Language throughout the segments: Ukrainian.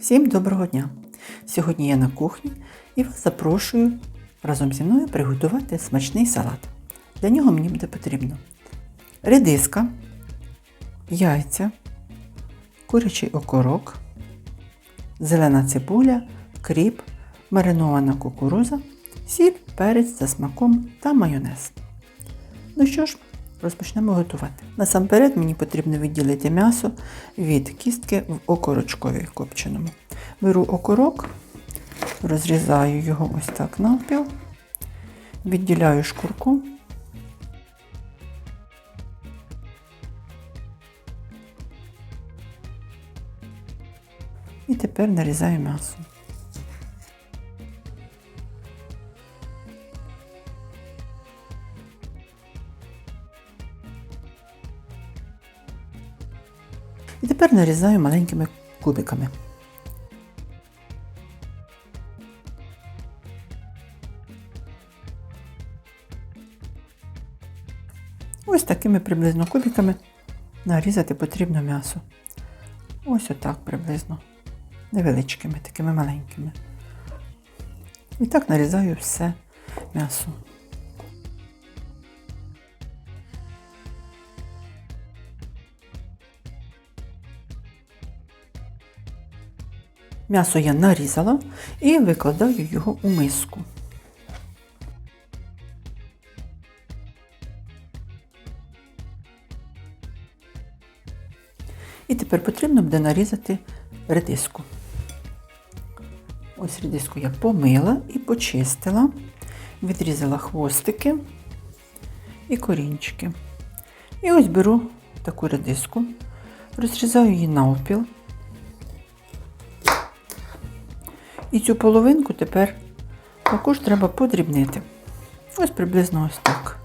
Всім доброго дня! Сьогодні я на кухні і вас запрошую разом зі мною приготувати смачний салат. Для нього мені буде потрібно редиска, яйця, курячий окорок, зелена цибуля, кріп, маринована кукуруза, сіль, перець за смаком та майонез. Ну що ж, розпочнемо готувати. Насамперед мені потрібно відділити м'ясо від кістки в окорочкові копченому. Беру окорок, розрізаю його ось так навпіл, відділяю шкурку. І тепер нарізаю м'ясо. І тепер нарізаю маленькими кубиками. Ось такими приблизно кубиками нарізати потрібно м'ясо. Ось отак приблизно. Невеличкими, такими маленькими. І так нарізаю все м'ясо. М'ясо я нарізала і викладаю його у миску. І тепер потрібно буде нарізати редиску. Ось редиску я помила і почистила, відрізала хвостики і корінчики. І ось беру таку редиску, розрізаю її навпіл. І цю половинку тепер також треба подрібнити. Ось приблизно ось так.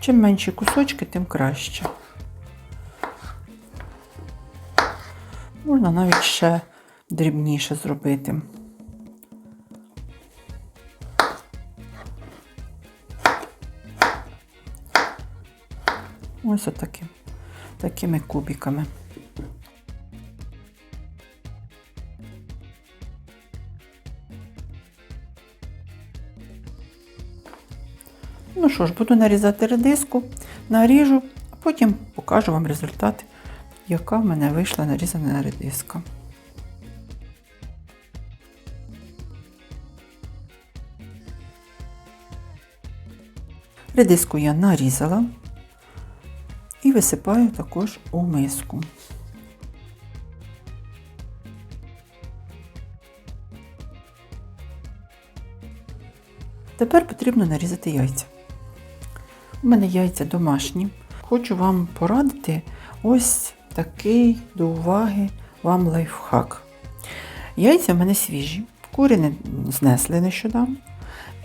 Чим менші кусочки, тим краще. Можна навіть ще дрібніше зробити. Ось отаким, такими кубиками. Ну що ж, буду нарізати редиску, наріжу, а потім покажу вам результат, яка в мене вийшла нарізана редиска. Редиску я нарізала і висипаю також у миску. Тепер потрібно нарізати яйця. У мене яйця домашні. Хочу вам порадити ось такий до уваги вам лайфхак. Яйця в мене свіжі, кури не знесли нещодавно.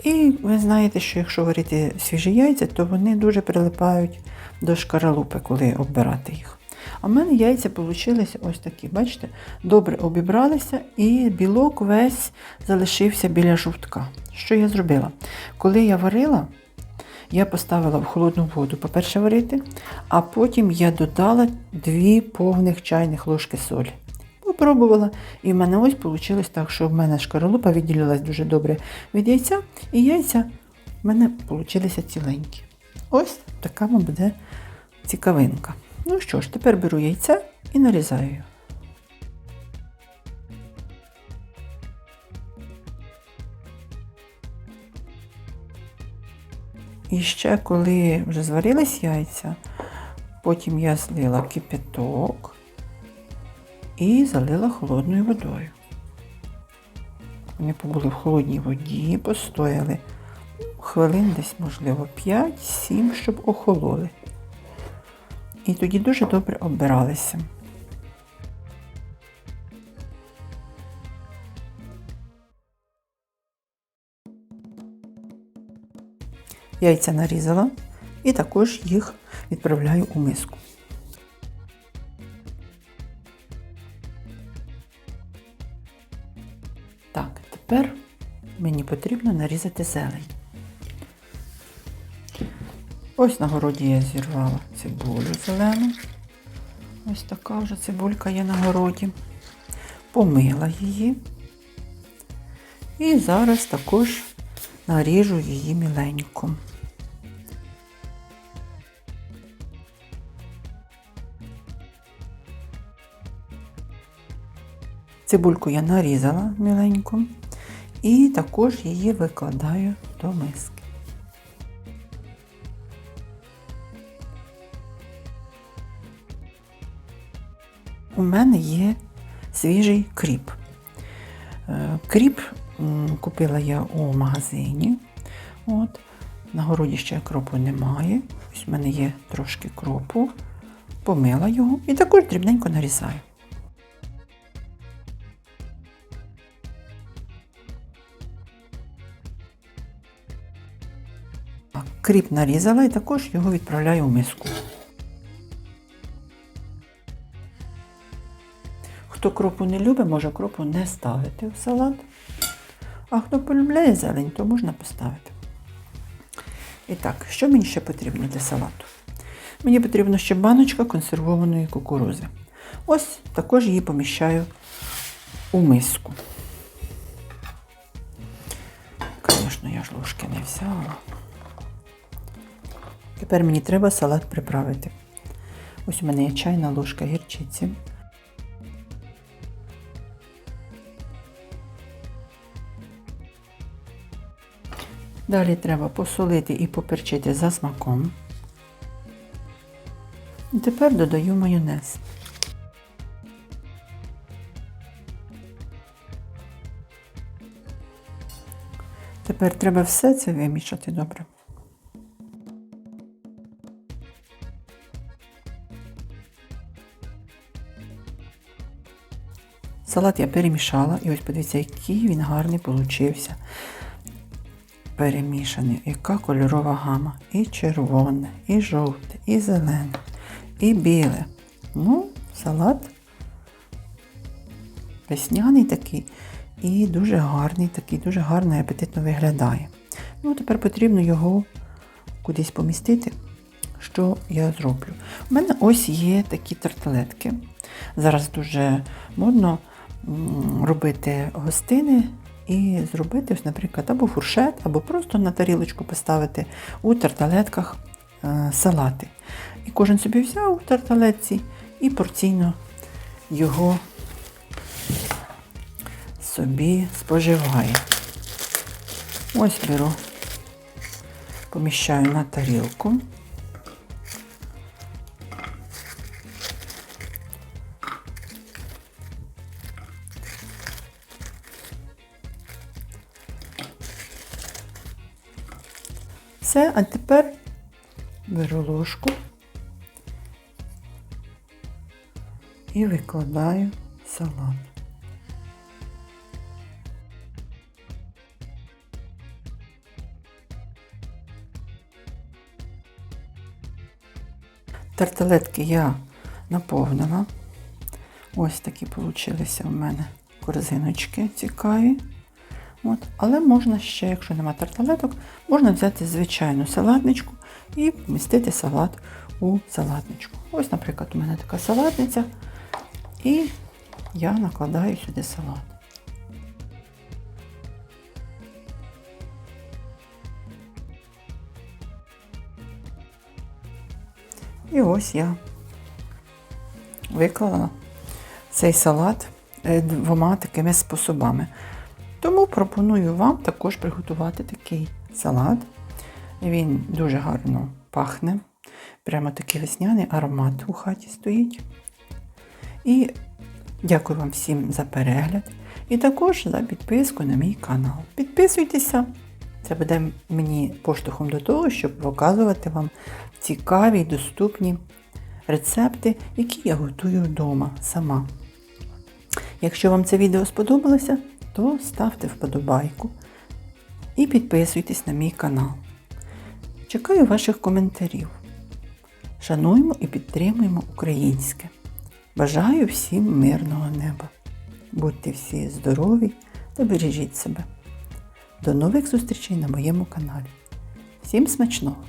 І ви знаєте, що якщо варити свіжі яйця, то вони дуже прилипають до шкаралупи, коли оббирати їх. А в мене яйця вийшли ось такі, бачите, добре обібралися і білок весь залишився біля жовтка. Що я зробила? Коли я варила, я поставила в холодну воду, по-перше, варити, а потім я додала 2 повних чайних ложки солі. Попробувала, і в мене ось вийшло так, що в мене шкаралупа відділилась дуже добре від яйця, і яйця в мене вийшли ціленькі. Ось така буде цікавинка. Ну що ж, тепер беру яйця і нарізаю. І ще коли вже зварились яйця, потім я злила кипяток і залила холодною водою. Вони побули в холодній воді, постояли хвилин десь, можливо, 5-7, щоб охололи. І тоді дуже добре оббиралися. Яйця нарізала і також їх відправляю у миску. Так, тепер мені потрібно нарізати зелень. Ось на городі я зірвала цибулю зелену. Ось така вже цибулька є на городі. Помила її. І зараз також наріжу її міленько. Цибульку я нарізала міленько і також її викладаю до миски. У мене є свіжий кріп. Е, Кріп купила я у магазині. От. На городі ще кропу немає. Ось в мене є трошки кропу. Помила його і також дрібненько нарізаю. Кріп нарізала і також його відправляю в миску. Хто кропу не любить, може кропу не ставити в салат. А хто полюбляє зелень, то можна поставити. І так, що мені ще потрібно для салату? Мені потрібно ще баночка консервованої кукурузи. Ось також її поміщаю у миску. Звісно, я ж ложки не взяла. Тепер мені треба салат приправити. Ось у мене є чайна ложка гірчиці. Далі треба посолити і поперчити за смаком. І тепер додаю майонез. Тепер треба все це вимішати добре. Салат я перемішала, і ось подивіться, який він гарний получився. Перемішаний, яка кольорова гама. І червоне, і жовте, і зелене, і біле. Ну, салат весняний такий і дуже гарний, такий, дуже гарно і апетитно виглядає. Ну, тепер потрібно його кудись помістити. Що я зроблю? У мене ось є такі тарталетки. Зараз дуже модно робити гостини і зробити, наприклад, або фуршет, або просто на тарілочку поставити у тарталетках е, салати. І кожен собі взяв у тарталетці і порційно його собі споживає. Ось беру, поміщаю на тарілку. Все, а тепер беру ложку і викладаю салат. Тарталетки я наповнила. Ось такі получилися у мене корзиночки цікаві. От. Але можна ще, якщо нема тарталеток, можна взяти звичайну салатничку і вмістити салат у салатничку. Ось, наприклад, у мене така салатниця, і я накладаю сюди салат. І ось я виклала цей салат е, двома такими способами. Тому пропоную вам також приготувати такий салат. Він дуже гарно пахне. Прямо такий весняний аромат у хаті стоїть. І дякую вам всім за перегляд. І також за підписку на мій канал. Підписуйтеся, це буде мені поштовхом до того, щоб показувати вам цікаві, доступні рецепти, які я готую вдома сама. Якщо вам це відео сподобалося, то ставте вподобайку і підписуйтесь на мій канал. Чекаю ваших коментарів. Шануємо і підтримуємо українське. Бажаю всім мирного неба. Будьте всі здорові та бережіть себе. До нових зустрічей на моєму каналі. Всім смачного!